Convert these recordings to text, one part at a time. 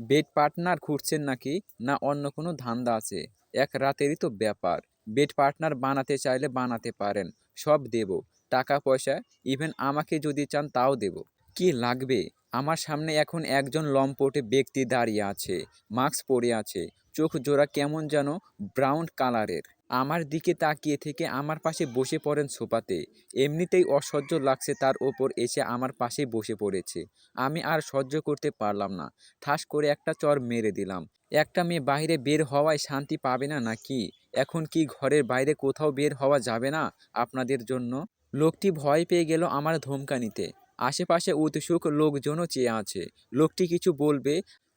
Bed partner খুঁজছেন নাকি, না অন্য কোনো ধান্দা আছে? এক রাতেরই তো ব্যাপার। বেড পার্টনার বানাতে চাইলে বানাতে পারেন, সব দেব। টাকা পয়সা, ইভেন আমাকে যদি চান তাও দেব। কি লাগবে? আমার সামনে এখন একজন লম্পটে ব্যক্তি দাঁড়িয়ে আছে, মাস্ক পরে আছে। চোখ জোড়া কেমন যেন ব্রাউন কালারের। আমার দিকে তাকিয়ে থেকে আমার পাশে বসে পড়েন সোফাতে। এমনিতেই অসহ্য লাগছে তার ওপর এসে আমার পাশেই বসে পড়েছে। আমি আর সহ্য করতে পারলাম না। ঠাস করে একটা চর মেরে দিলাম। একটা মেয়ে বাইরে বের হওয়ায় শান্তি পাবে না নাকি? এখন কি ঘরের বাইরে কোথাও বের হওয়া যাবে না আপনাদের জন্য? লোকটি ভয় পেয়ে গেল আমার ধমকানিতে। আশেপাশে উৎসুক লোকজনও চেয়ে আছে। লোকটি কিছু বলবে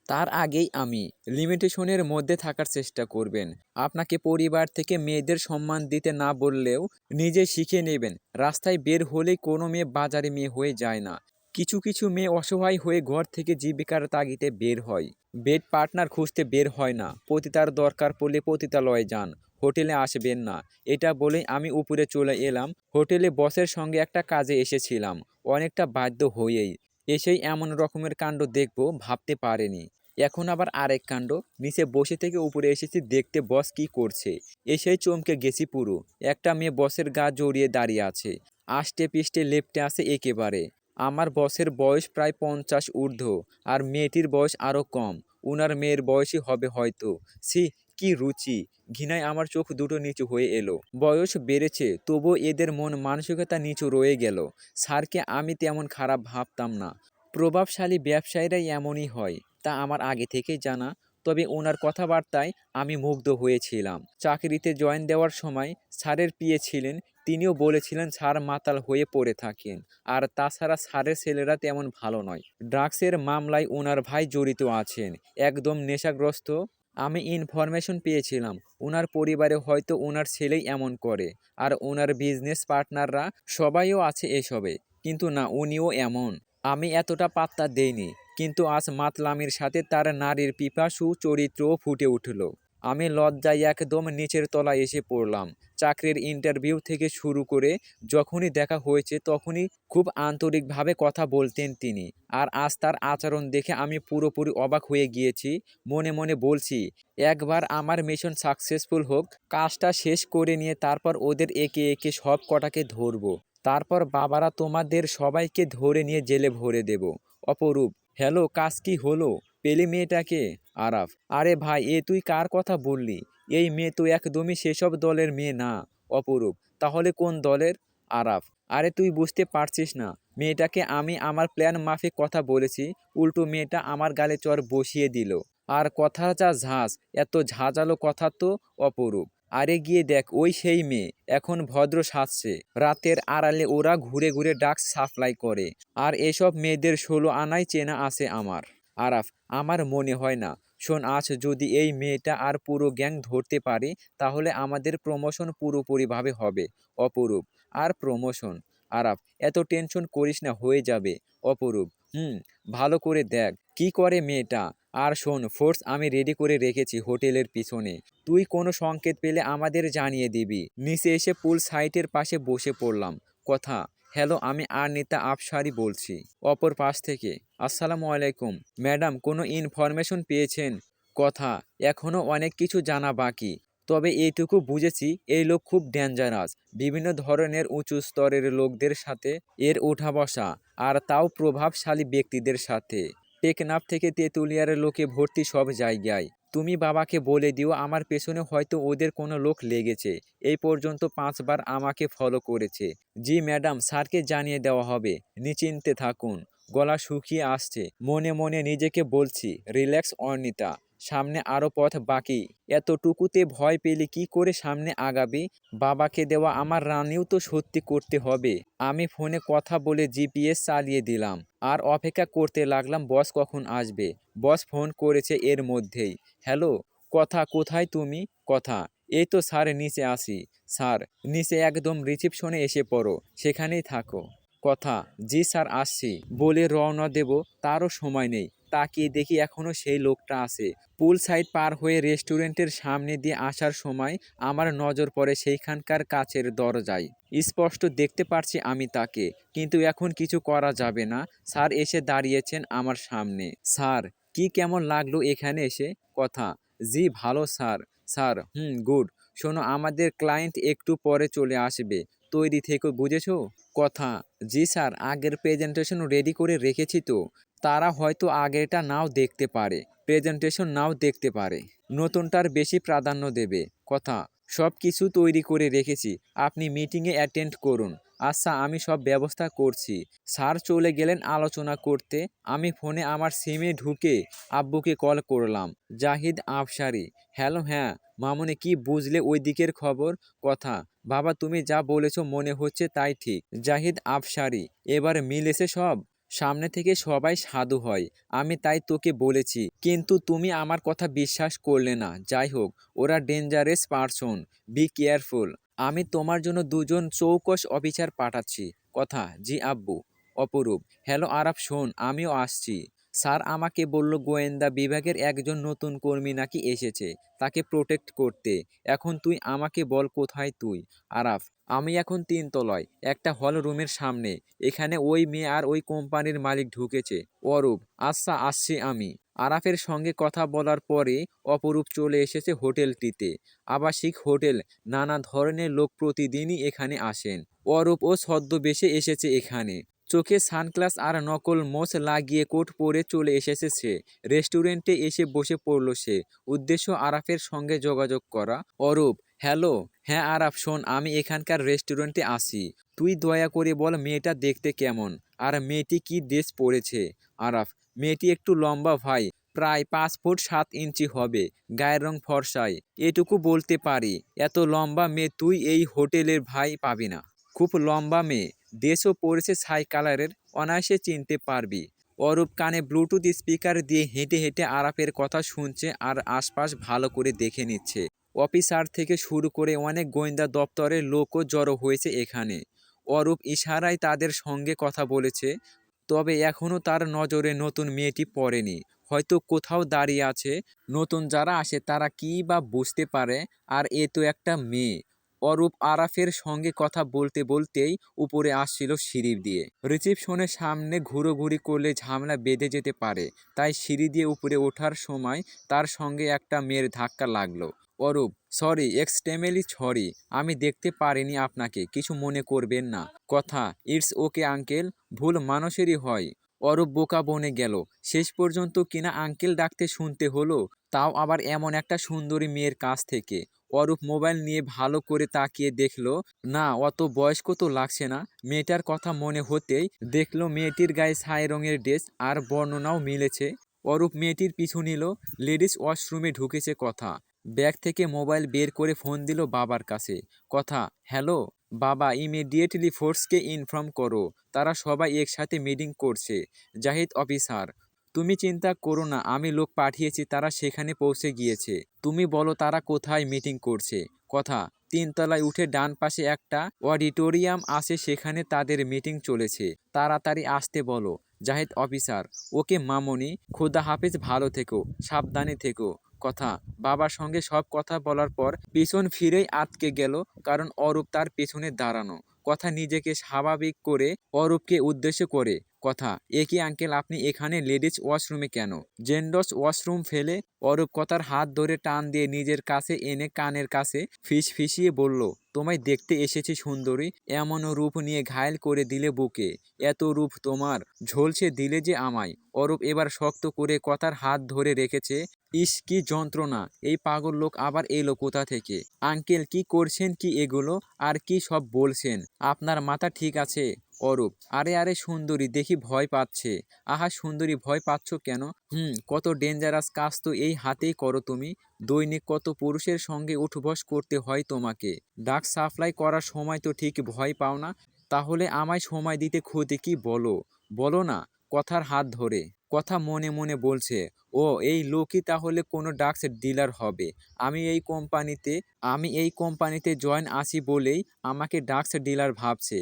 তার আগেই আমি লিমিটেশনের মধ্যে থাকার চেষ্টা করবেন। আপনাকে পরিবার থেকে মেয়েদের সম্মান দিতে না বললেও নিজে শিখে নেবেন। রাস্তায় বের হলেই কোনো মেয়ে বাজারে মেয়ে হয়ে যায় না। কিছু কিছু মেয়ে অসহায় হয়ে ঘর থেকে জীবিকার তাগিতে বের হয়। বেড পার্টনার খুঁজতে বের হয় না। পতিতার দরকার পড়লে পতিতালয়ে যান। হোটেলে আসবেন না। এটা বলেই আমি উপরে চলে এলাম। হোটেলে বসের সঙ্গে একটা কাজে এসেছিলাম। অনেকটা বাধ্য হয়েই। এসেই এমন রকমের কাণ্ড দেখব, ভাবতে পারেনি। এখন আবার আরেক কাণ্ড। নিচে বসে থেকে উপরে এসেছি, দেখতে বস কি করছে। এসেই চমকে গেছি পুরো। একটা মেয়ে বসের গা জড়িয়ে দাঁড়িয়ে আছে। আষ্টে পিষ্টে লেপটে আছে একেবারে। আমার বসের বয়স প্রায় পঞ্চাশ ঊর্ধ্ব, আর মেয়েটির বয়স আরও কম। উনার মেয়ের বয়সই হবে হয়তো। সি কি রুচি? ঘৃণায় আমার চোখ দুটো নিচু হয়ে এলো। বয়স বেড়েছে তবু এদের মন মানসিকতা নিচু রয়ে গেল। স্যারকে আমি তেমন খারাপ ভাবতাম না। প্রভাবশালী ব্যবসায়ীরাই এমনই হয়, তা আমার আগে থেকেই জানা। তবে ওনার কথাবার্তায় আমি মুগ্ধ হয়েছিলাম। চাকরিতে জয়েন দেওয়ার সময় স্যারের পিয়ে ছিলেন, তিনিও বলেছিলেন স্যার মাতাল হয়ে পড়ে থাকেন। আর তাছাড়া স্যারের ছেলেরা তেমন ভালো নয়। ড্রাগসের মামলায় ওনার ভাই জড়িত আছেন, একদম নেশাগ্রস্ত আমি ইনফরমেশন পেয়েছিলাম। ওনার পরিবারে হয়তো ওনার ছেলেই এমন করে, আর ওনার বিজনেস পার্টনাররা সবাইও আছে এসবে, কিন্তু না, উনিও এমন। আমি এতটা পাত্তা দেইনি, কিন্তু আজ মাতলামির সাথে তার নারীর পিপাসু, চরিত্রও ফুটে উঠল। আমি লজ্জায় একদম নিচের তলায় এসে পড়লাম। চাকরির ইন্টারভিউ থেকে শুরু করে যখনই দেখা হয়েছে তখনই খুব আন্তরিকভাবে কথা বলতেন তিনি। আর আজ তার আচরণ দেখে আমি পুরোপুরি অবাক হয়ে গিয়েছি। মনে মনে বলছি, একবার আমার মিশন সাকসেসফুল হোক, কাজটা শেষ করে নিয়ে তারপর ওদের একে একে সব কটাকে ধরবো। তারপর বাবারা তোমাদের সবাইকে ধরে নিয়ে জেলে ভরে দেব। অপরূপ, হ্যালো, কাজ কি হলো? পেলি মেয়েটাকে? আরাফ, আরে ভাই, এ তুই কার কথা বললি? এই মেয়ে তো একদমই সেসব দলের মেয়ে না, অপরূপ। তাহলে কোন দলের? আরাফ, আরে তুই বুঝতে পারছিস না, মেয়েটাকে আমি আমার প্ল্যান মাফিক কথা বলেছি, উল্টো মেয়েটা আমার গালে চর বসিয়ে দিল। আর কথা যা ঝাঁজ, এত ঝাঁঝালো কথা তো অপরূপ। আরে গিয়ে দেখ, ওই সেই মেয়ে, এখন ভদ্র সাজছে। রাতের আড়ালে ওরা ঘুরে ঘুরে ডাক সাপ্লাই করে। আর এসব মেয়েদের ষোলো আনাই চেনা আছে আমার। আরাফ, আমার মনে হয় না। শোন, আজ যদি এই মেয়েটা আর পুরো গ্যাং ধরতে পারে, তাহলে আমাদের প্রমোশন পুরোপুরিভাবে হবে। অপরূপ। আর প্রমোশন? আরাফ, এত টেনশন করিস না, হয়ে যাবে। অপরূপ, হুম, ভালো করে দেখ, কি করে মেয়েটা? আর শোন, ফোর্স আমি রেডি করে রেখেছি হোটেলের পিছনে। তুই কোনো সংকেত পেলে আমাদের জানিয়ে দিবি। নিচে এসে পুল সাইটের পাশে বসে পড়লাম। কথা, হ্যালো, আমি আর নেতা আফসারি বলছি। অপর পাশ থেকে আসসালামু আলাইকুম। ম্যাডাম, কোনো ইনফরমেশন পেয়েছেন? কথা এখনও অনেক কিছু জানা বাকি। তবে এইটুকু বুঝেছি, এই লোক খুব ডেঞ্জারাস বিভিন্ন ধরনের উঁচু স্তরের লোকদের সাথে এর ওঠা বসা, আর তাও প্রভাবশালী ব্যক্তিদের সাথে। টেকনাফ থেকে তেঁতুলিয়ার লোকে ভর্তি সব জায়গায়। তুমি বাবাকে বলে দিও, আমার পেছনে হয়তো ওদের কোনো লোক লেগেছে। এই পর্যন্ত পাঁচবার আমাকে ফলো করেছে। জি ম্যাডাম, স্যারকে জানিয়ে দেওয়া হবে। নিশ্চিন্তে থাকুন। গলা শুকিয়ে আসছে। মনে মনে নিজেকে বলছি, রিল্যাক্স অর্নিতা, সামনে আরও পথ বাকি। এতটুকুতে ভয় পেলে কি করে সামনে আগাবে? বাবাকে দেওয়া আমার রানিও তো সত্যি করতে হবে। আমি ফোনে কথা বলে জিপিএস চালিয়ে দিলাম। আর অপেক্ষা করতে লাগলাম, বস কখন আসবে? বস ফোন করেছে এর মধ্যেই। হ্যালো, কথা কোথায় তুমি? কথা, এই তো স্যার, নিচে আসি। স্যার, নিচে একদম রিসিপশনে এসে পড়ো, সেখানেই থাকো। কথা, জি স্যার, আসছি। বলে রওনা দেব, তারও সময় নেই। তাকিয়ে দেখি এখনও সেই লোকটা আছে। পুল সাইড পার হয়ে রেস্টুরেন্টের সামনে দিয়ে আসার সময় আমার নজর পড়ে সেইখানকার কাছের দরজায়। স্পষ্ট দেখতে পারছি আমি তাকে, কিন্তু এখন কিছু করা যাবে না। স্যার এসে দাঁড়িয়েছেন আমার সামনে। স্যার, কি কেমন লাগল এখানে এসে? কথা, জি, ভালো স্যার। স্যার, হুম, গুড। শোনো, আমাদের ক্লায়েন্ট একটু পরে চলে আসবে। তৈরি থেকে, বুঝেছ? কথা, জি স্যার, আগের প্রেজেন্টেশন রেডি করে রেখেছি তো। তারা হয়তো আগেরটা নাও দেখতে পারে প্রেজেন্টেশন নাও দেখতে পারে। নতুনটার বেশি প্রাধান্য দেবে। কথা সব কিছু তৈরি করে রেখেছি। আপনি মিটিংয়ে অ্যাটেন্ড করুন। আচ্ছা আমি সব ব্যবস্থা করছি। স্যার চলে গেলেন আলোচনা করতে। আমি ফোনে আমার সিমে ঢুকে আব্বুকে কল করলাম। জাহিদ আফসারি হ্যালো হ্যাঁ মামনি কি বুঝলে ওই দিকের খবর? কথা, বাবা তুমি যা বলেছ মনে হচ্ছে তাই ঠিক। জাহিদ আফসারি এবার মিলেছে সব? সামনে থেকে সবাই সাধু হয়, আমি তাই তোকে বলেছি। কিন্তু তুমি আমার কথা বিশ্বাস করলে না। যাই হোক, ওরা ডেঞ্জারাস পারসন বি কেয়ারফুল আমি তোমার জন্য দুজন চৌকস অফিসার পাঠাচ্ছি। কথা, জি আব্বু। অপরূপ। হ্যালো আরাফ শোন, আমিও আসছি। স্যার আমাকে বলল গোয়েন্দা বিভাগের একজন নতুন কর্মী নাকি এসেছে, তাকে প্রোটেক্ট করতে। এখন তুই আমাকে বল কোথায় তুই? আরাফ, আমি এখন তিনতলায়, একটা হল রুমের সামনে। এখানে ওই মেয়ে আর ওই কোম্পানির মালিক ঢুকেছে। অরূপ আচ্ছা আসছি আমি। আরাফের সঙ্গে কথা বলার পরে অপরূপ চলে এসেছে হোটেলটিতে। আবাসিক হোটেল, নানা ধরনের লোক প্রতিদিনই এখানে আসেন। অরূপ ও ছদ্মবেশে এসেছে এখানে। চোখে সানগ্লাস আর নকল মোচ লাগিয়ে কোট পরে চলে এসেছে সে। রেস্টুরেন্টে এসে বসে পড়ল সে। উদ্দেশ্য আরাফের সঙ্গে যোগাযোগ করা। অরূপ, হ্যালো। হ্যাঁ আরাফ, শোন, আমি এখানকার রেস্টুরেন্টে আসি। তুই দয়া করে বল মেয়েটা দেখতে কেমন? আর মেয়েটি কি ড্রেস পরেছে? আরাফ, মেয়েটি একটু লম্বা ভাই। প্রায় পাঁচ ফুট সাত ইঞ্চি হবে। গায়ের রং ফর্সায়। এটুকু বলতে পারি, এত লম্বা মেয়ে তুই এই হোটেলের ভাই পাবি না। খুব লম্বা মেয়ে। ড্রেসও পরেছে ছাই কালারের, অনায়াসে চিনতে পারবি। অরূপ কানে ব্লুটুথ স্পিকার দিয়ে হেঁটে হেঁটে আরাফের কথা শুনছে আর আশপাশ ভালো করে দেখে নিচ্ছে। অফিসার থেকে শুরু করে অনেক গোয়েন্দা দপ্তরের লোকও জড়ো হয়েছে এখানে। অরূপ ইশারায় তাদের সঙ্গে কথা বলেছে, তবে এখনও তার নজরে নতুন মেয়েটি পড়েনি। হয়তো কোথাও দাঁড়িয়ে আছে, নতুন যারা আসে তারা কী বা বুঝতে পারে, আর এ তো একটা মেয়ে। অরূপ আরাফের সঙ্গে কথা বলতে বলতেই উপরে আসছিল সিঁড়ি দিয়ে। রিসিপশনের সামনে ঘুরোঘুরি করলে ঝামেলা বেঁধে যেতে পারে, তাই সিঁড়ি দিয়ে উপরে ওঠার সময় তার সঙ্গে একটা মেয়ের ধাক্কা লাগল। অরূপ, সরি এক্সটেমেলি সরি, আমি দেখতে পারিনি আপনাকে, কিছু মনে করবেন না। কথা, ইটস ওকে, আঙ্কেল, ভুল মানুষেরই হয়। অরূপ বোকা বনে গেল। শেষ পর্যন্ত কিনা আঙ্কেল ডাকতে শুনতে হলো, তাও আবার এমন একটা সুন্দরী মেয়ের কাছ থেকে। অরূপ মোবাইল নিয়ে ভালো করে তাকিয়ে দেখল, না, অত বয়স্ক তো লাগছে না। মেয়েটার কথা মনে হতেই দেখল মেয়েটির গায়ে ছাই রঙের ড্রেস আর বর্ণনাও মিলেছে। অরূপ মেয়েটির পিছু নিল, লেডিস ওয়াশরুমে ঢুকেছে কথা। ব্যাগ থেকে মোবাইল বের করে ফোন দিল বাবার কাছে। কথা, হ্যালো, বাবা, ইমিডিয়েটলি ফোর্সকে ইনফর্ম করো। তারা সবাই একসাথে মিটিং করছে। জাহিদ অফিসার তুমি চিন্তা করো না, আমি লোক পাঠিয়েছি, তারা সেখানে পৌঁছে গিয়েছে। তুমি বলো তারা কোথায় মিটিং করছে। কথা, তিনতলায় উঠে ডান পাশে একটা অডিটোরিয়াম আছে, সেখানে তাদের মিটিং চলেছে। তাড়াতাড়ি আসতে বলো, জাহেদ অফিসার। ওকে মামনি, খোদা হাফিজ, ভালো থেকো, সাবধানে থেকো। কথা, বাবার সঙ্গে সব কথা বলার পর পিছন ফিরেই আটকে গেল, কারণ অরূপ তার পেছনে দাঁড়ানো। কথা নিজেকে স্বাভাবিক করে, অরূপকে উদ্দেশ্য করে। কথা একই আঙ্কেল, আপনি এখানে লেডিস ওয়াশরুমে কেন? জেন্ডস ওয়াশরুম ফেলে অরূপ কথার হাত ধরে টান দিয়ে নিজের কাছে এনে কানের কাছে ফিস ফিসিয়ে বলল, তোমায় দেখতে এসেছি সুন্দরী, এমন রূপ নিয়ে ঘায়েল করে দিলে বুকে, এত রূপ তোমার, ঝলসে দিলে যে আমায়। অরূপ এবার শক্ত করে কথার হাত ধরে রেখেছে ইস, কি যন্ত্রণা। এই পাগল লোক আবার এলো কোথা থেকে? আঙ্কেল, কি করছেন কি এগুলো? আর কি সব বলছেন? আপনার মাথা ঠিক আছে? অরূপ। আরে আরে, সুন্দরী, দেখি ভয় পাচ্ছে। আহা, সুন্দরী, ভয় পাচ্ছ কেন? হুম, কত ডেঞ্জারাস কাজ তো এই হাতেই করো তুমি। দৈনিক কত পুরুষের সঙ্গে উঠবস করতে হয় তোমাকে। ডাক সাপ্লাই করার সময় তো ঠিক ভয় পাও না। তাহলে আমায় সময় দিতে ক্ষতি কি বলো? বলো না, কথার হাত ধরে। কথা মনে মনে বলছে, ও, এই লোকই তাহলে কোনো ড্রাগস ডিলার হবে। আমি এই কোম্পানিতে, আমি এই কোম্পানিতে জয়েন আসি বলেই আমাকে ড্রাগস ডিলার ভাবছে।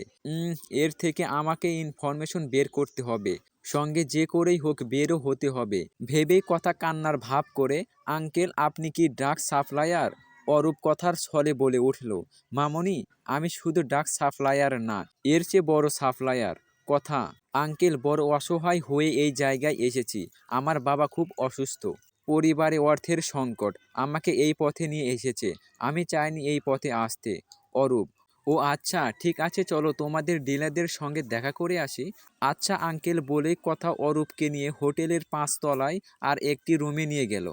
এর থেকে আমাকে ইনফরমেশন বের করতে হবে। সঙ্গে যে করেই হোক বেরও হতে হবে। ভেবেই কথা কান্নার ভাব করে, আঙ্কেল, আপনি কি ড্রাগস সাপ্লায়ার? অরূপ কথার ছলে বলে উঠল, মামনি, আমি শুধু ড্রাগস সাপ্লায়ার না, এর চেয়ে বড় সাপ্লায়ার। কথা আঙ্কেল, বড় অসহায় হয়ে এই জায়গায় এসেছি। আমার বাবা খুব অসুস্থ। পরিবারে অর্থের সংকট। আমাকে এই পথে নিয়ে এসেছে। আমি চাইনি এই পথে আসতে। অরূপ, ও আচ্ছা ঠিক আছে, চলো তোমাদের ডিলারদের সঙ্গে দেখা করে আসি। আচ্ছা আঙ্কেল, বলে কথা অরূপকে নিয়ে হোটেলের পাঁচতলায় আর একটি রুমে নিয়ে গেল।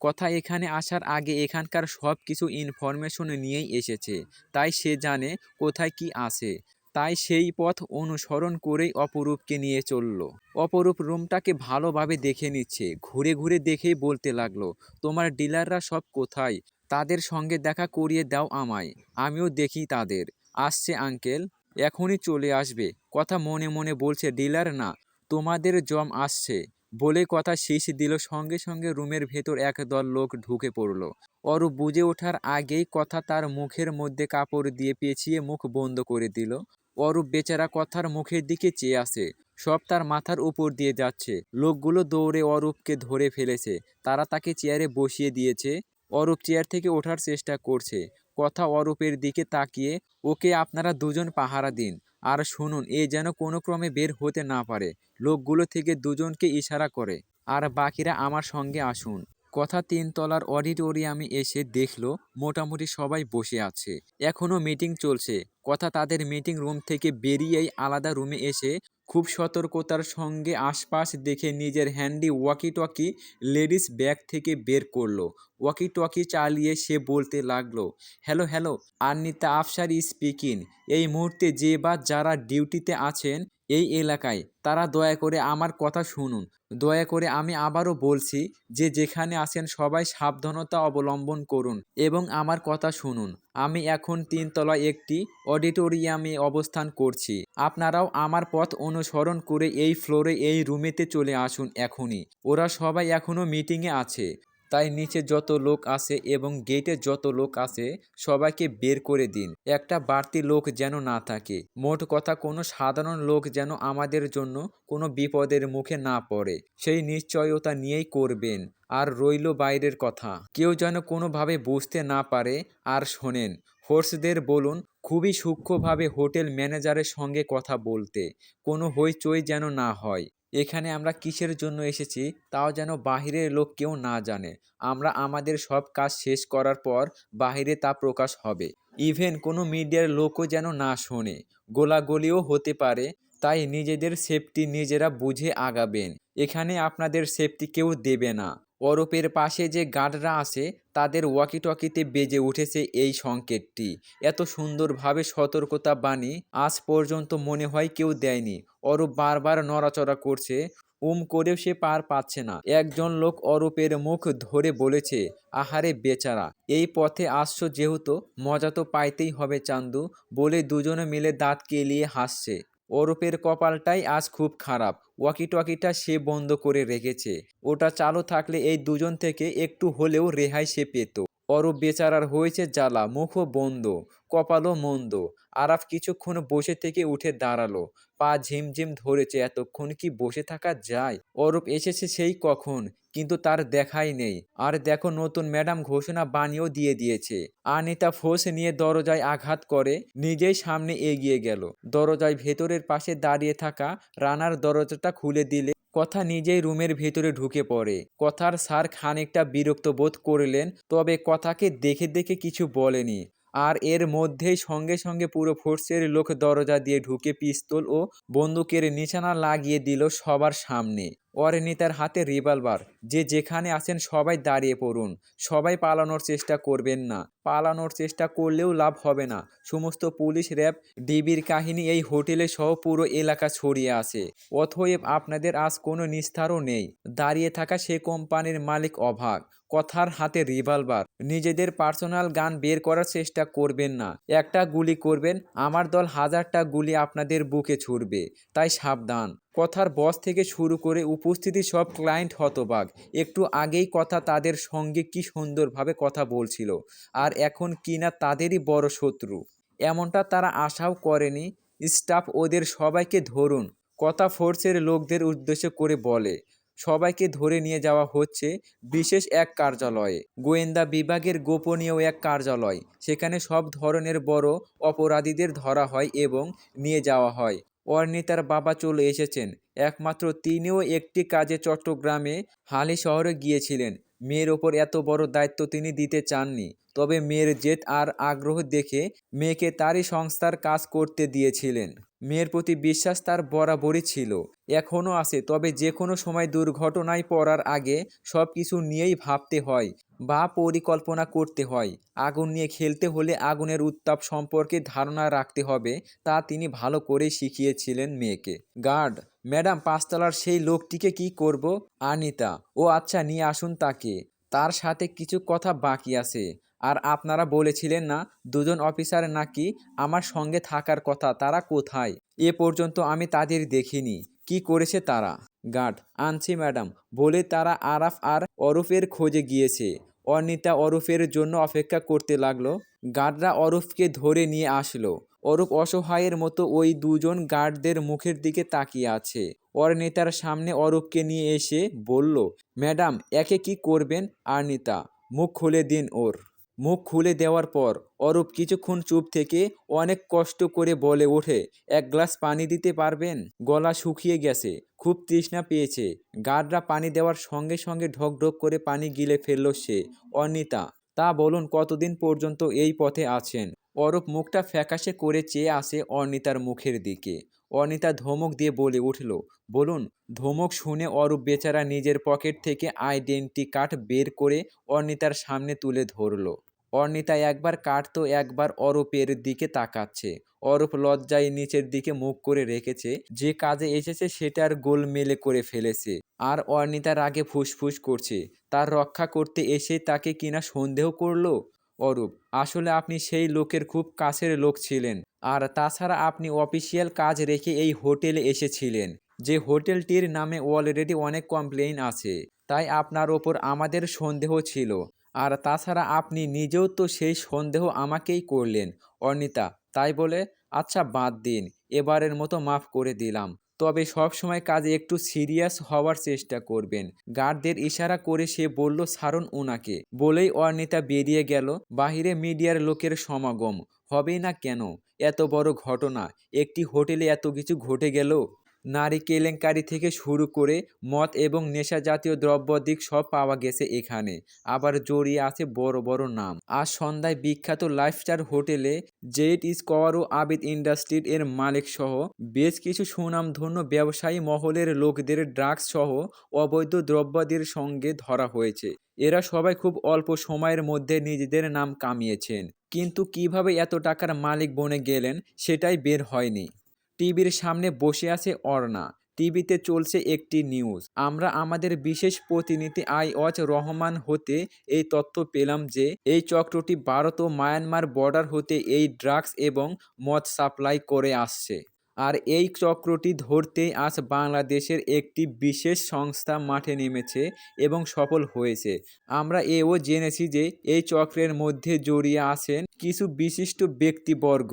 কথা এখানে আসার আগে এখানকার সব কিছু ইনফরমেশন নিয়েই এসেছে। তাই সে জানে কোথায় কি আছে। তাই সেই পথ অনুসরণ করেই অপরূপকে নিয়ে চলল। অপরূপ রুমটাকে ভালোভাবে দেখে নিচ্ছে। ঘুরে ঘুরে দেখেই বলতে লাগল, তোমার ডিলাররা সব কোথায়? তাদের সঙ্গে দেখা করিয়ে দাও আমায়। আমিও দেখি তাদের। আসছে আঙ্কেল, এখনই চলে আসবে। কথা মনে মনে বলছে, ডিলার না, তোমাদের জম আসছে। বলে কথা শীষ দিল। সঙ্গে সঙ্গে রুমের ভেতর একদল লোক ঢুকে পড়ল। অরূপ বুঝে ওঠার আগেই কথা তার মুখের মধ্যে কাপড় দিয়ে পেঁচিয়ে মুখ বন্ধ করে দিল। অরূপ বেচারা কথার মুখের দিকে চেয়ে আসে সব তার মাথার উপর দিয়ে যাচ্ছে। লোকগুলো দৌড়ে অরূপকে ধরে ফেলেছে। তারা তাকে চেয়ারে বসিয়ে দিয়েছে। অরূপ চেয়ার থেকে ওঠার চেষ্টা করছে। কথা অরূপের দিকে তাকিয়ে, ওকে আপনারা দুজন পাহারা দিন। আর শুনুন, এ যেন কোনো ক্রমে বের হতে না পারে। লোকগুলো থেকে দুজনকে ইশারা করে। আর বাকিরা আমার সঙ্গে আসুন। কথা তিনতলার অডিটোরিয়ামে এসে দেখল, মোটামুটি সবাই বসে আছে। এখনও মিটিং চলছে। কথা তাদের মিটিং রুম থেকে বেরিয়েই আলাদা রুমে এসে খুব সতর্কতার সঙ্গে আশপাশ দেখে নিজের handy walkie talkie ladies bag থেকে বের করল। ওয়াকি টকি চালিয়ে সে বলতে লাগল, hello hello, Anita Afsar speaking. এই মুহূর্তে যে বা যারা ডিউটিতে আছেন এই এলাকায়, তারা দয়া করে আমার কথা শুনুন। দয়া করে আমি আবারও বলছি যে যেখানে আছেন সবাই সাবধানতা অবলম্বন করুন এবং আমার কথা শুনুন। আমি এখন তিনতলা একটি অডিটোরিয়ামে অবস্থান করছি। আপনারাও আমার পথ অনুসরণ করে এই ফ্লোরে এই রুমেতে চলে আসুন এখনই। ওরা সবাই এখনও মিটিংয়ে আছে। তাই নিচে যত লোক আছে এবং গেটে যত লোক আছে সবাইকে বের করে দিন। একটা বাড়তি লোক যেন না থাকে। মোট কথা, কোনো সাধারণ লোক যেন আমাদের জন্য কোনো বিপদের মুখে না পড়ে। সেই নিশ্চয়তা নিয়েই করবেন। আর রইল বাইরের কথা। কেউ যেন কোনোভাবে বুঝতে না পারে, আর শোনেন, হোর্সদের বলুন, খুবই সূক্ষ্মভাবে হোটেল ম্যানেজারের সঙ্গে কথা বলতে। কোনো হইচই যেন না হয়। এখানে আমরা কিসের জন্য এসেছি তাও যেন বাহিরের লোক কেউ না জানে। আমরা আমাদের সব কাজ শেষ করার পর বাহিরে তা প্রকাশ হবে। ইভেন কোনো মিডিয়ার লোকও যেন না শোনে। গোলাগুলিও হতে পারে, তাই নিজেদের সেফটি নিজেরা বুঝে আগাবেন। এখানে আপনাদের সেফটি কেউ দেবে না। অরূপের পাশে যে গার্ডরা আছে, তাদের ওয়াকি ওয়াকিটকিতে বেজে উঠেছে এই সংকেতটি। এত সুন্দরভাবে সতর্কতা বাণী আজ পর্যন্ত মনে হয় কেউ দেয়নি। অরূপ বারবার নড়াচড়া করছে, উম করেও সে পার পাচ্ছে না। একজন লোক অরূপের মুখ ধরে বলেছে, আহারে বেচারা, এই পথে আসছো যেহেতু, মজা তো পাইতেই হবে চান্দু। বলে দুজনে মিলে দাঁত কেলিয়ে হাসছে। অরূপের কপালটাই আজ খুব খারাপ। ওয়াকি টকিটা সে বন্ধ করে রেখেছে। ওটা চালু থাকলে এই দুজন থেকে একটু হলেও রেহাই সে পেত। অরূপ বেচারার হয়েছে জ্বালা, মুখও বন্ধ, কপালও মন্দ। আরাফ কিছুক্ষণ বসে থেকে উঠে দাঁড়াল। পা ঝিমঝিম ধরেছে, এতক্ষণ কি বসে থাকা যায়? অরূপ, এসেছে সেই কখন? কিন্তু তার দেখাই নেই। আর দেখো নতুন ম্যাডাম ঘোষণা বানিয়েও দিয়ে দিয়েছে। আনিতা ফোস নিয়ে দরজায় আঘাত করে নিজেই সামনে এগিয়ে গেল। দরজায় ভেতরের পাশে দাঁড়িয়ে থাকা রানার দরজাটা খুলে দিলে কথা নিজেই রুমের ভেতরে ঢুকে পড়ে। কথার স্যার খানিকটা বিরক্ত বোধ করলেন, তবে কথাকে দেখে দেখে কিছু বলেনি। আর এর মধ্যেই সঙ্গে সঙ্গে পুরো ফোর্সের লোক দরজা দিয়ে ঢুকে পিস্তল ও বন্দুকের নিশানা লাগিয়ে দিল সবার সামনে। অরেনিতার হাতে রিভলভার। যে যেখানে আছেন সবাই দাঁড়িয়ে পড়ুন। সবাই পালানোর চেষ্টা করবেন না। পালানোর চেষ্টা করলেও লাভ হবে না। সমস্ত পুলিশ র্যাব, ডিবির কাহিনী এই হোটেলে সহ পুরো এলাকা ছড়িয়ে আছে। অথয়েব আপনাদের আজ কোনো নিস্তারও নেই। দাঁড়িয়ে থাকা সে কোম্পানির মালিক অভাগ কথার হাতে রিভলভার নিজেদের পার্সোনাল গান বের করার চেষ্টা করবেন না। একটা গুলি করবেন, আমার দল হাজারটা গুলি আপনাদের বুকে ছুড়বে। তাই সাবধান। কথার বস থেকে শুরু করে উপস্থিতি সব ক্লায়েন্ট হতবাক। একটু আগেই কথা তাদের সঙ্গে কি সুন্দরভাবে কথা বলছিল। আর এখন কিনা তাদেরই বড় শত্রু। এমনটা তারা আশাও করেনি। স্টাফ ওদের সবাইকে ধরুন। কথা ফোর্সের লোকদের উদ্দেশ্য করে বলে। সবাইকে ধরে নিয়ে যাওয়া হচ্ছে বিশেষ এক কার্যালয়ে। গোয়েন্দা বিভাগের গোপনীয় এক কার্যালয়। সেখানে সব ধরনের বড় অপরাধীদের ধরা হয় এবং নিয়ে যাওয়া হয়। অর্নিতার বাবা চলে এসেছেন। একমাত্র তিনিও একটি কাজে চট্টগ্রামে হালি শহরে গিয়েছিলেন। মেয়ের ওপর এত বড় দায়িত্ব তিনি দিতে চাননি। তবে মেয়ের জেদ আর আগ্রহ দেখে মেয়েকে তারই সংস্থার কাজ করতে দিয়েছিলেন। মেয়ের প্রতি বিশ্বাস তার বরাবরই ছিল। এখনও আছে, তবে যে কোনো সময় দুর্ঘটনায় পড়ার আগে সব কিছু নিয়েই ভাবতে হয় বা পরিকল্পনা করতে হয়। আগুন নিয়ে খেলতে হলে আগুনের উত্তাপ সম্পর্কে ধারণা রাখতে হবে, তা তিনি ভালো করেই শিখিয়েছিলেন মেয়েকে। গার্ড, ম্যাডাম, পাঁচতলার সেই লোকটিকে কি করব? আনিতা, ও আচ্ছা নিয়ে আসুন তাকে। তার সাথে কিছু কথা বাকি আছে। আর আপনারা বলেছিলেন না, দুজন অফিসার নাকি আমার সঙ্গে থাকার কথা, তারা কোথায়? এ পর্যন্ত আমি তাদের দেখিনি। কি করেছে তারা? গার্ড, আনছি ম্যাডাম, বলে তারা আরাফ আর অরুফের খোঁজে গিয়েছে। অর্নিতা অরুফের জন্য অপেক্ষা করতে লাগল। গার্ডরা অরুফকে ধরে নিয়ে আসলো। অরূপ অসহায়ের মতো ওই দুজন গার্ডদের মুখের দিকে তাকিয়ে আছে। অর্নিতার সামনে অরূপকে নিয়ে এসে বলল, ম্যাডাম, একে কি করবেন? আর্নিতা মুখ খুলে দিন ওর। মুখ খুলে দেওয়ার পর অরূপ কিছুক্ষণ চুপ থেকে অনেক কষ্ট করে বলে ওঠে, এক গ্লাস পানি দিতে পারবেন? গলা শুকিয়ে গেছে, খুব তৃষ্ণা পেয়েছে। গার্ডরা পানি দেওয়ার সঙ্গে সঙ্গে ঢক ঢক করে পানি গিলে ফেলল সে, অনিতা। তা বলুন, কতদিন পর্যন্ত এই পথে আছেন? অরূপ মুখটা ফ্যাকাশে করে চেয়ে আসে অর্নিতার মুখের দিকে। অর্নিতা ধমক দিয়ে বলে উঠল, বলুন, ধমক শুনে অরূপ বেচারা নিজের পকেট থেকে আইডেন্টি কার্ড বের করে অর্নিতার সামনে তুলে ধরল। অর্নিতা একবার কাটতো, একবার অরূপের দিকে তাকাচ্ছে। অরূপ লজ্জায় নিচের দিকে মুখ করে রেখেছে, যে কাজে এসেছে সেটার গোলমেলে করে ফেলেছে। আর অর্নিতা রাগে ফুসফুস করছে, তার রক্ষা করতে এসে তাকে কিনা সন্দেহ করল? অরূপ, আসলে আপনি সেই লোকের খুব কাছের লোক ছিলেন। আর তাছাড়া আপনি অফিসিয়াল কাজ রেখে এই হোটেলে এসেছিলেন, যে হোটেলটির নামে অলরেডি অনেক কমপ্লেইন আছে, তাই আপনার ওপর আমাদের সন্দেহ ছিল। আর তাছাড়া আপনি নিজেও তো সেই সন্দেহ আমাকেই করলেন অর্নিতা তাই বলে আচ্ছা বাদ দিন, এবারের মতো মাফ করে দিলাম। তবে সব সময় কাজে একটু সিরিয়াস হওয়ার চেষ্টা করবেন। গার্ডদের ইশারা করে সে বলল সারণ ওনাকে বলেই অর্নিতা বেরিয়ে গেল। বাহিরে মিডিয়ার লোকের সমাগম। হবেই না কেন? এত বড় ঘটনা। একটি হোটেলে এত কিছু ঘটে গেল? নারী কেলেঙ্কারি থেকে শুরু করে মদ এবং নেশা জাতীয় দ্রব্যাদিক সব পাওয়া গেছে এখানে। আবার জড়িয়ে আছে বড় বড় নাম। আজ সন্ধ্যায় বিখ্যাত লাইফস্টার হোটেলে জেট স্কোয়ার ও আবিদ ইন্ডাস্ট্রির এর মালিক সহ বেশ কিছু সুনামধন্য ব্যবসায়ী মহলের লোকদের ড্রাগস সহ অবৈধ দ্রব্যাদির সঙ্গে ধরা হয়েছে। এরা সবাই খুব অল্প সময়ের মধ্যে নিজেদের নাম কামিয়েছেন। কিন্তু কীভাবে এত টাকার মালিক বনে গেলেন সেটাই বের হয়নি। টিভির সামনে বসে আছে অর্ণা। টিভিতে চলছে একটি নিউজ। আমরা আমাদের বিশেষ প্রতিনিধি আই ওয়াচ রহমান হতে এই তথ্য পেলাম যে, এই চক্রটি ভারত ও মায়ানমার বর্ডার হতে এই ড্রাগস এবং মদ সাপ্লাই করে আসছে। আর এই চক্রটি ধরতে আজ বাংলাদেশের একটি বিশেষ সংস্থা মাঠে নেমেছে এবং সফল হয়েছে। আমরা এও জেনেছি যে, এই চক্রের মধ্যে জড়িয়ে আছেন কিছু বিশিষ্ট ব্যক্তিবর্গ।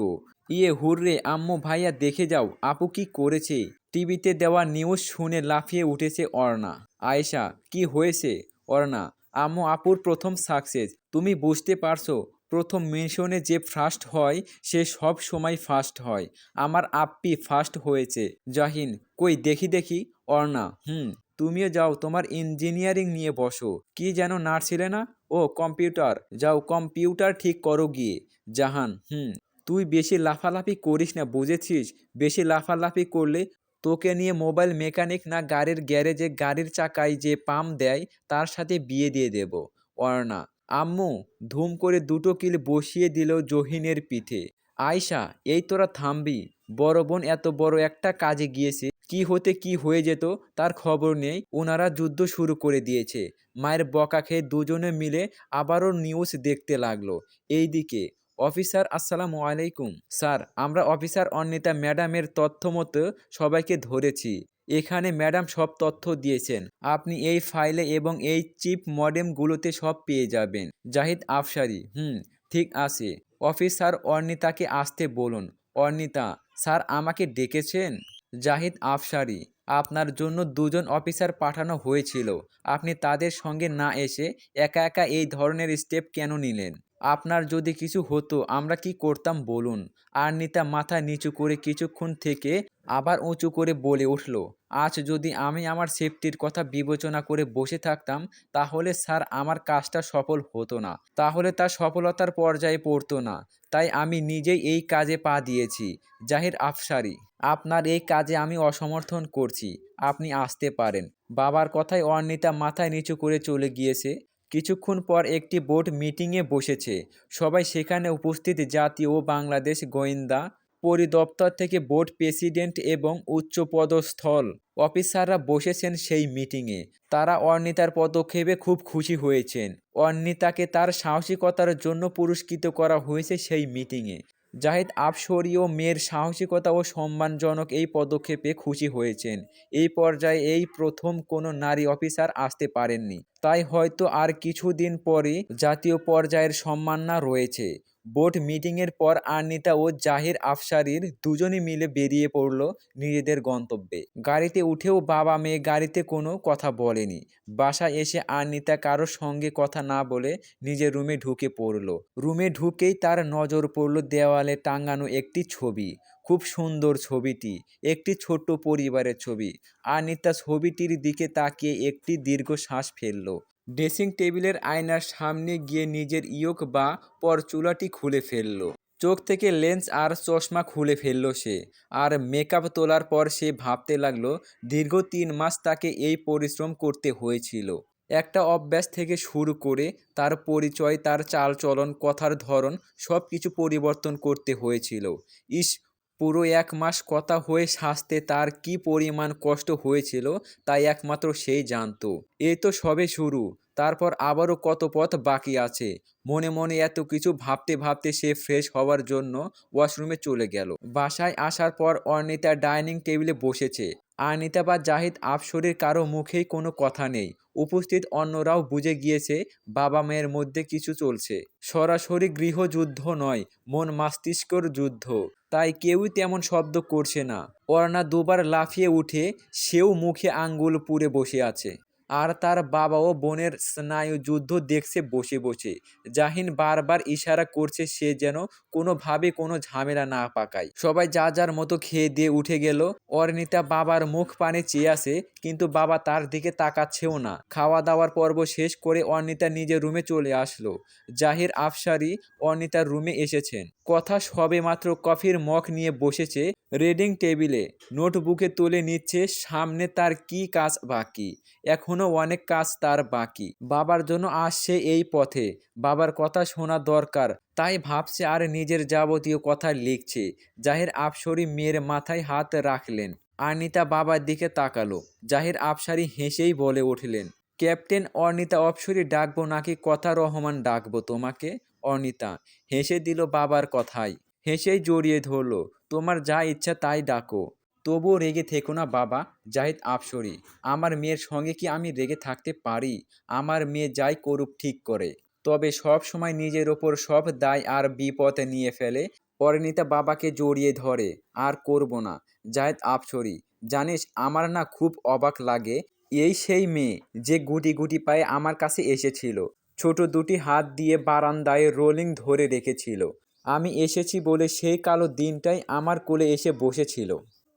ইয়ে হুররে, আম্মু ভাইয়া দেখে যাও, আপু কি করেছে? টিভিতে দেওয়া নিউজ শুনে লাফিয়ে উঠেছে অর্ণা। আয়েশা, কি হয়েছে? অর্ণা, আম্মু আপুর প্রথম সাকসেস তুমি বুঝতে পারছ? প্রথম মিশনে যে ফার্স্ট হয়, সে সব সময় ফার্স্ট হয়। আমার আপ্পি ফার্স্ট হয়েছে। জাহিন, কই, দেখি দেখি। অর্ণা, হুম, তুমিও যাও, তোমার ইঞ্জিনিয়ারিং নিয়ে বসো। কি যেন নাড়ছিলে না? ও, কম্পিউটার, যাও, কম্পিউটার ঠিক করো গিয়ে। জাহান, হুম। তুই বেশি লাফালাফি করিস না, বুঝেছিস? বেশি লাফালাফি করলে তোকে নিয়ে মোবাইল মেকানিক না গাড়ির গ্যারেজে গাড়ির চাকায় যে পাম্প দেয়, তার সাথে বিয়ে দিয়ে দেব, অর্ণা। আম্মু, ধুম করে দুটো কিল বসিয়ে দিল জহিনের পিঠে। আয়শা, এই তোরা থামবি। বড় বোন এত বড় একটা কাজে গিয়েছে, কি হতে কি হয়ে যেত তার খবর নেই ওনারা যুদ্ধ শুরু করে দিয়েছে। মায়ের বকা খেয়ে দুজনে মিলে আবারও নিউজ দেখতে লাগল। এইদিকে অফিসার, আসসালামু আলাইকুম। স্যার, আমরা অফিসার অন্বিতা ম্যাডামের তথ্য মতো সবাইকে ধরেছি। এখানে ম্যাডাম সব তথ্য দিয়েছেন। আপনি এই ফাইলে এবং এই চিপ মডেমগুলোতে সব পেয়ে যাবেন। জাহিদ আফসারি, হুম, ঠিক আছে। অফিসার অর্নিতাকে আসতে বলুন। অর্নিতা স্যার আমাকে ডেকেছেন? জাহিদ আফসারি, আপনার জন্য দুজন অফিসার পাঠানো হয়েছিল। আপনি তাদের সঙ্গে না এসে একা একা এই ধরনের স্টেপ কেন নিলেন? আপনার যদি কিছু হতো, আমরা কি করতাম বলুন? আর্নিতা মাথা নিচু করে কিছুক্ষণ থেকে আবার উঁচু করে বলে উঠল, আজ যদি আমি আমার সেফটির কথা বিবেচনা করে বসে থাকতাম, তাহলে স্যার আমার কাজটা সফল হতো না। তাহলে তা সফলতার পর্যায়ে পড়তো না। তাই আমি নিজেই এই কাজে পা দিয়েছি। জাহির আফসারি, আপনার এই কাজে আমি অসমর্থন করছি। আপনি আসতে পারেন। বাবার কথায় অর্নিতা মাথায় নিচু করে চলে গিয়েছে। কিছুক্ষণ পর একটি বোর্ড মিটিংয়ে বসেছে। সবাই সেখানে উপস্থিত। জাতীয় ও বাংলাদেশ গোয়েন্দা পরিদপ্তর থেকে বোর্ড প্রেসিডেন্ট এবং উচ্চপদস্থল অফিসাররা বসেছেন সেই মিটিংয়ে। তারা অর্নিতার পদক্ষেপে খুব খুশি হয়েছেন। অর্নিতাকে তার সাহসিকতার জন্য পুরস্কৃত করা হয়েছে সেই মিটিংয়ে। জাহিদ আফসরি ও মেয়ের সাহসিকতা ও সম্মানজনক এই পদক্ষেপে খুশি হয়েছেন। এই পর্যায়ে এই প্রথম কোনো নারী অফিসার আসতে পারেননি। তাই হয়তো আর কিছুদিন পরে জাতীয় পর্যায়ের সম্মাননা রয়েছে। বোর্ড মিটিংয়ের পর আর্নিতা ও জাহির আফসারির দুজনে মিলে বেরিয়ে পড়ল নিজেদের গন্তব্যে। গাড়িতে উঠেও বাবা মেয়ে গাড়িতে কোনো কথা বলেনি। বাসায় এসে আর্নিতা কারোর সঙ্গে কথা না বলে নিজের রুমে ঢুকে পড়ল। রুমে ঢুকেই তার নজর পড়ল দেওয়ালে টাঙানো একটি ছবি। খুব সুন্দর ছবিটি, একটি ছোট্ট পরিবারের ছবি। আনিতা ছবিটির দিকে তাকিয়ে একটি দীর্ঘ শ্বাস ফেলল। ড্রেসিং টেবিলের আয়নার সামনে গিয়ে নিজের ইয়োক বা পরচুলাটি খুলে ফেলল। চোখ থেকে লেন্স আর চশমা খুলে ফেলল সে। আর মেকআপ তোলার পর সে ভাবতে লাগল, দীর্ঘ তিন মাস তাকে এই পরিশ্রম করতে হয়েছিল। একটা অভ্যাস থেকে শুরু করে তার পরিচয়, তার চালচলন, কথার ধরন সব কিছু পরিবর্তন করতে হয়েছিল। ইস পুরো এক মাস কথা হয়ে সাজতে তার কি পরিমাণ কষ্ট হয়েছিল তাই একমাত্র সেই জানত। এই তো সবে শুরু। তারপর আবারও কত পথ বাকি আছে। মনে মনে এত কিছু ভাবতে ভাবতে সে ফ্রেশ হওয়ার জন্য ওয়াশরুমে চলে গেল। বাসায় আসার পর অর্ণিতা ডাইনিং টেবিলে বসেছে। আর্নিতা বা জাহিদ আফসরির কারও মুখেই কোনো কথা নেই। উপস্থিত অন্যরাও বুঝে গিয়েছে, বাবা মেয়ের মধ্যে কিছু চলছে। সরাসরি গৃহযুদ্ধ নয়, মন মস্তিষ্কর যুদ্ধ। তাই কেউই তেমন শব্দ করছে না। অর্ণা দুবার লাফিয়ে উঠে, সেও মুখে আঙ্গুল পুড়ে বসে আছে। আর তার বাবা ও বোনের স্নায়ু যুদ্ধ দেখছে বসে বসে। জাহিন বারবার ইশারা করছে সে যেন কোনোভাবে কোনো ঝামেলা না পাকায়। সবাই যা যার মতো খেয়ে দিয়ে উঠে গেল। অর্নিতা বাবার মুখ পানে চেয়ে আসে কিন্তু বাবা তার দিকে তাকাচ্ছেও না। খাওয়া দাওয়ার পর্ব শেষ করে অর্নিতা নিজের রুমে চলে আসলো। জাহির আফসারি অর্নিতার রুমে এসেছেন। কথা সবে মাত্র কফির মগ নিয়ে বসেছে রিডিং টেবিলে। নোটবুকে তুলে নিচ্ছে সামনে তার কি কাজ বাকি। এখনও অনেক কাজ তার বাকি। বাবার জন্য আসছে এই পথে। বাবার কথা শোনা দরকার। তাই ভাবছে আর নিজের যাবতীয় কথা লিখছে। জাহির আফসরি মেয়ের মাথায় হাত রাখলেন। আনিতা বাবার দিকে তাকালো। জাহির আফসারি হেসেই বলে উঠলেন, ক্যাপ্টেন অর্নিতা অপসরি ডাকবো নাকি কথা রহমান ডাকবো তোমাকে? অর্নিতা হেসে দিল বাবার কথায়। হেসেই জড়িয়ে ধরলো, তোমার যা ইচ্ছা তাই ডাকো। তবুও রেগে থেকো না, বাবা, জাহিদ আফসরি আমার মেয়ের সঙ্গে কি আমি রেগে থাকতে পারি? আমার মেয়ে যাই করুক, ঠিক করে। তবে সব সময় নিজের ওপর সব দায় আর বিপদ নিয়ে ফেলে। পরিণীতা বাবাকে জড়িয়ে ধরে। আর করব না। জাহিদ আফসরি জানিস আমার না খুব অবাক লাগে। এই সেই মেয়ে যে গুটি গুটি পায়ে আমার কাছে এসেছিল। ছোট দুটি হাত দিয়ে বারান্দায় রোলিং ধরে রেখেছিল। আমি এসেছি বলে সেই কালো দিনটাই আমার কোলে এসে বসেছিল।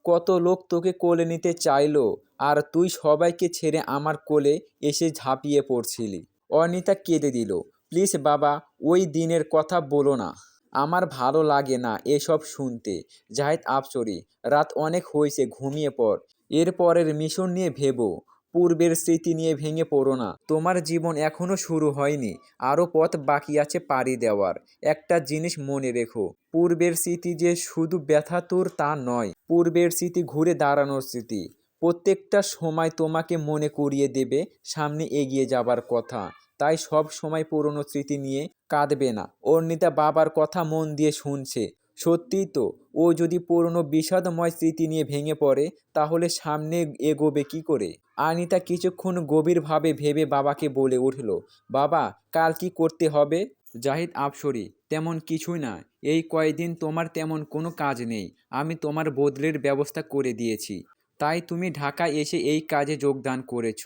কত লোক তোকে কোলে নিতে চাইলো আর তুই সবাইকে ছেড়ে আমার কোলে এসে ঝাঁপিয়ে পড়ছিলি। অনিতা কেঁদে দিল, প্লিজ বাবা, ওই দিনের কথা বলো না। আমার ভালো লাগে না এসব শুনতে। জাহেদ, আফসরি, রাত অনেক হয়েছে, ঘুমিয়ে পড়। এরপরের মিশন নিয়ে ভেবো। পূর্বের স্মৃতি নিয়ে ভেঙে পড়ো না। তোমার জীবন এখনও শুরু হয়নি। আরও পথ বাকি আছে পাড়ি দেওয়ার। একটা জিনিস মনে রেখো। পূর্বের স্মৃতি যে শুধু ব্যথাতুর তা নয়। পূর্বের স্মৃতি ঘুরে দাঁড়ানোর স্মৃতি। প্রত্যেকটা সময় তোমাকে মনে করিয়ে দেবে সামনে এগিয়ে যাবার কথা। তাই সব সময় পুরনো স্মৃতি নিয়ে কাঁদবে না। অর্নিতা বাবার কথা মন দিয়ে শুনছে। সত্যিই তো, ও যদি পুরনো বিষাদময় স্মৃতি নিয়ে ভেঙে পড়ে, তাহলে সামনে এগোবে কি করে? আনিতা কিছুক্ষণ গভীরভাবে ভেবে বাবাকে বলে উঠল, বাবা, কাল কি করতে হবে? জাহিদ আফসরি তেমন কিছুই না, এই কয়দিন তোমার তেমন কোনো কাজ নেই, আমি তোমার বদলের ব্যবস্থা করে দিয়েছি। তাই তুমি ঢাকায় এসে এই কাজে যোগদান করেছ।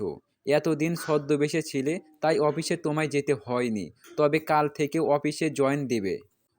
এতদিন ছদ্মবেশে ছিলে, তাই অফিসে তোমায় যেতে হয়নি, তবে কাল থেকে অফিসে জয়েন দেবে।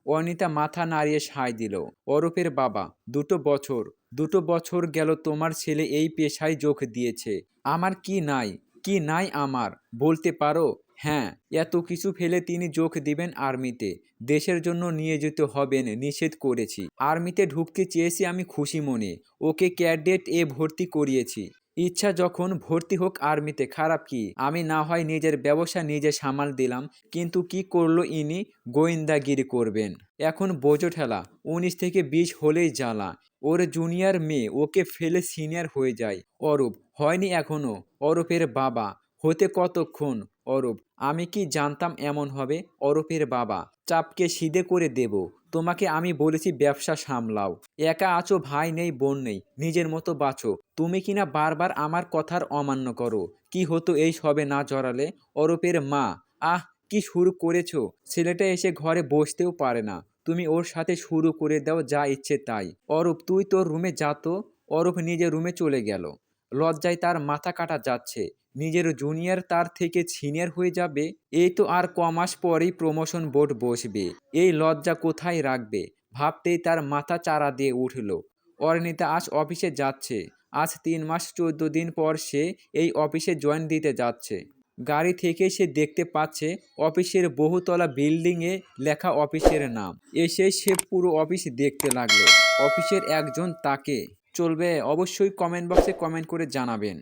অনিতা মাথা নাড়িয়ে সায় দিল, অরূপের বাবা, দুটো বছর দুটো বছর গেল তোমার ছেলে এই পেশায় যোগ দিয়েছে, আমার কি নাই কি নাই আমার, বলতে পারো? হ্যাঁ এত কিছু ফেলে তিনি যোগ দিবেন আর্মিতে, দেশের জন্য নিয়োজিত হবেন, নিষেধ করেছি, আর্মিতে ঢুকতে চেয়েছি আমি খুশি মনে, ওকে ক্যাডেট এ ভর্তি করিয়েছি। ইচ্ছা যখন ভর্তি হোক আর্মিতে, খারাপ কি? আমি না হয় নিজের ব্যবসা নিজে সামাল দিলাম, কিন্তু কি করল ইনি? গোয়েন্দাগিরি করবেন। এখন বোঝো ঠেলা, উনিশ থেকে বিশ হলেই জ্বালা। ওর জুনিয়র মেয়ে, ওকে ফেলে সিনিয়র হয়ে যায়। অরূপ, হয়নি এখনও? অরূপের বাবা, হতে কতক্ষণ? অরূপ, আমি কি জানতাম এমন হবে? অরূপের বাবা, চাপকে সিধে করে দেব। তোমাকে আমি বলেছি ব্যবসা সামলাও। একা আছো, ভাই নেই, বোন নেই, নিজের মতো বাঁচো। তুমি কিনা বারবার আমার কথার অমান্য করো। কি হতো এই সবে না জড়ালে? অরূপের মা, আহ, কি শুরু করেছ? ছেলেটা এসে ঘরে বসতেও পারে না। তুমি ওর সাথে শুরু করে দাও, যা ইচ্ছে তাই। অরূপ, তুই তোর রুমে যা তো। অরূপ নিজের রুমে চলে গেল। লজ্জায় তার মাথা কাটা যাচ্ছে। নিজের জুনিয়র তার থেকে সিনিয়র হয়ে যাবে। এই তো আর ক মাস পরেই প্রমোশন বোর্ড বসবে। এই লজ্জা কোথায় রাখবে? ভাবতেই তার মাথা চারা দিয়ে উঠল। অর্ণিতা আজ অফিসে যাচ্ছে। আজ তিন মাস চোদ্দ দিন পর সে এই অফিসে জয়েন দিতে যাচ্ছে। গাড়ি থেকে সে দেখতে পাচ্ছে অফিসের বহুতলা বিল্ডিংয়ে লেখা অফিসের নাম। এসে সে পুরো অফিস দেখতে লাগল। অফিসের একজন তাকে চলবে অবশ্যই কমেন্ট বক্সে কমেন্ট করে জানাবেন।